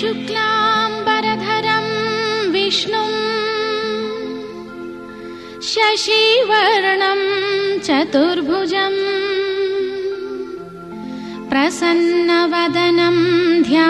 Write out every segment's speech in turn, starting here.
शुक्लाम्बरधरं विष्णुम् शशिवर्णं चतुर्भुजम् प्रसन्नवदनं ध्या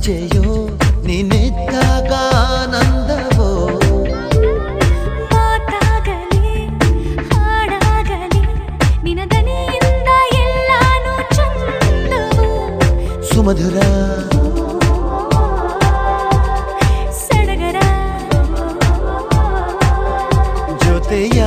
ಸಂಜೆಯೋ ನಿನ್ನೆದ್ದಾಗ ಆನಂದವೋ? ಮಾತಾಗಲಿ ಹಾಡಾಗಲಿ ನಿನದನೆಯಿಂದ ಎಲ್ಲಾನು ಚಂದ ಸುಮಧುರ. ಸಡಗರ. ಜೊತೆಯ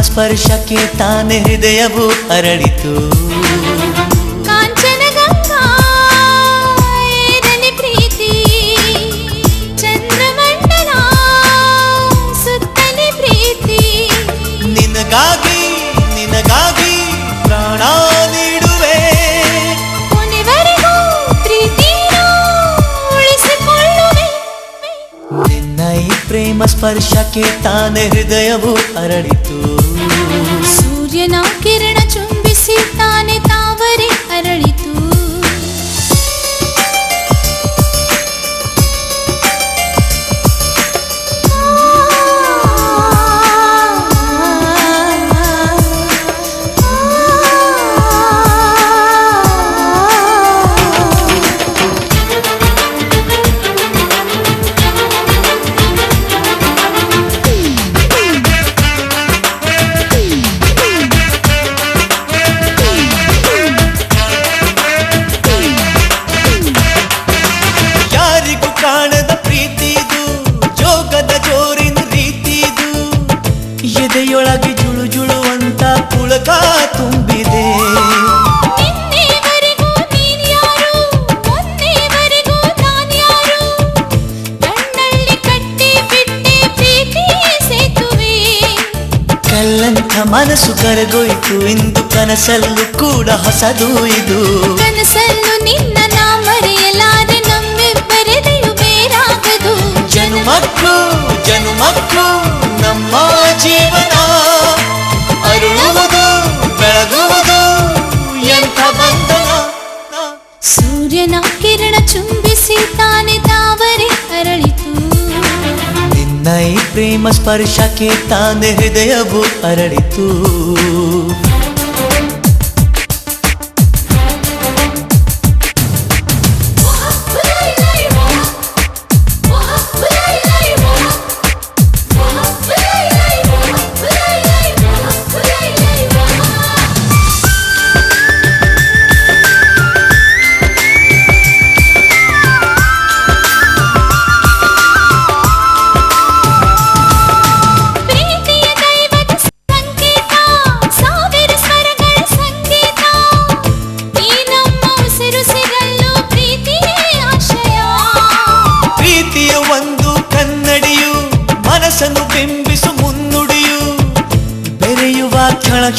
ಸ್ಪರ್ಶಕ್ಕೆ ತಾನೇ ಹೃದಯವು ಅರಳಿತು. ಪ್ರೇಮ ಸ್ಪರ್ಶಕ್ಕೆ ತಾನೆ ಹೃದಯವು ಅರಳಿತು. ಸೂರ್ಯನ ಕಿರಣ ಚುಂಬಿಸಿ ತಾನೆ ತಾವರೆ ಅರಳಿತು ಮನಸ್ಸು ಕರಗೋಯ್ತು ಇಂದು ಕನಸಲ್ಲೂ ಕೂಡ ಹೊಸದು ಇದು ಕನಸಲ್ಲೂ ಪ್ರೇಮ ಸ್ಪರ್ಶಕ್ಕೆ ತಾನೆ ಹೃದಯವು ಅರಳಿತು.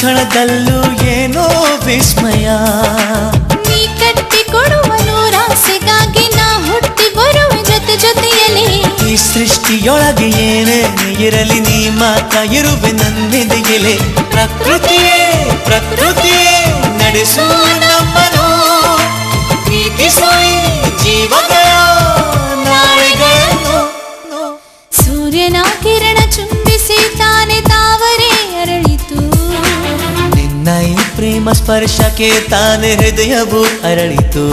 ಕ್ಷಣದಲ್ಲೂ ಏನೋ ವಿಸ್ಮಯ. ನೀ ಕಟ್ಟಿ ಕೊಡುವ ನೂರಾಸೆಗಾಗಿ ನಾ ಹುಟ್ಟಿ ಬರುವ ಜೊತೆ ಜೊತೆಯಲ್ಲಿ. ಈ ಸೃಷ್ಟಿಯೊಳಗೆ ಏನೇ ಇರಲಿ ನೀ ಮಾತ್ರ ಇರುವೆ ನನ್ನೆದೆಯಲೆ ಪ್ರಕೃತಿಯೇ ಪ್ರಕೃತಿಯೇ ನಡೆಸುವ ನಮ್ಮನು ಪ್ರೇಮ ಸ್ಪರ್ಶಕ್ಕೆ ತಾನೇ ಹೃದಯವು ಅರಳಿತು